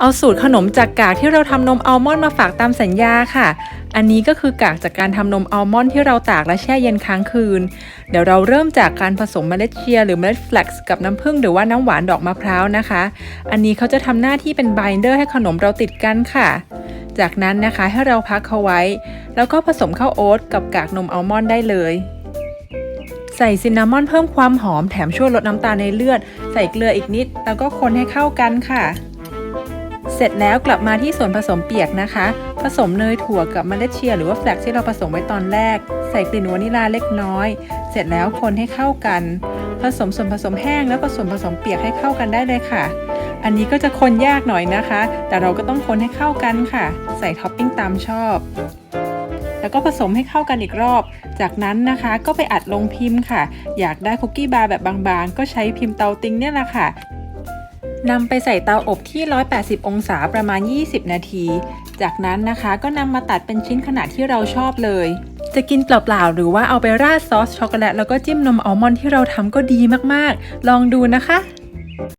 เอาสูตรขนมจากกากที่เราทำนมอัลมอนด์มาฝากตามสัญญาค่ะ อันนี้ก็คือกากจากการทำนมอัลมอนด์ที่เราตากและแช่เย็นค้างคืน เดี๋ยวเราเริ่มจากการผสมเมล็ดเชียร์หรือเมล็ดแฟลกซ์กับน้ำผึ้งหรือว่าน้ำหวานดอกมะพร้าวนะคะ อันนี้เขาจะทำหน้าที่เป็นไบเดอร์ให้ขนมเราติดกันค่ะ จากนั้นนะคะให้เราพักเขาไว้ แล้วก็ผสมข้าวโอ๊ตกับกากนมอัลมอนด์ได้เลยใส่ซินนามอนเพิ่มความหอมแถมช่วยลดน้ำตาลในเลือด ใส่เกลืออีกนิด แล้วก็คนให้เข้ากันค่ะ เสร็จแล้วกลับมาที่ส่วนผสมเปียกนะคะ ผสมเนยถั่วกับเมล็ดเชียร์หรือว่าแฟลกซ์ที่เราผสมไว้ตอนแรก ใส่กลิ่นวานิลาเล็กน้อย เสร็จแล้วคนให้เข้ากัน ผสมส่วนผสมแห้งแล้วก็ส่วนผสมเปียกให้เข้ากันได้เลยค่ะ อันนี้ก็จะคนยากหน่อยนะคะ แต่เราก็ต้องคนให้เข้ากันค่ะ ใส่ท็อปปิ้งตามชอบ แล้วก็ผสมให้เข้ากันอีกรอบ จากนั้นนะคะก็ไปอัดลงพิมพ์ค่ะ อยากได้คุกกี้บาร์แบบบางๆ ก็ใช้พิมพ์เตาติงเนี่ยแหละค่ะ นำไปใส่เตาอบที่ 180 องศาประมาณ 20 นาที จากนั้นนะคะก็นำมาตัดเป็นชิ้นขนาดที่เราชอบเลย จะกินเปล่าๆ หรือว่าเอาไปราดซอสช็อกโกแลตแล้วก็จิ้มนมอัลมอนด์ที่เราทำก็ดีมากๆ ลองดูนะคะ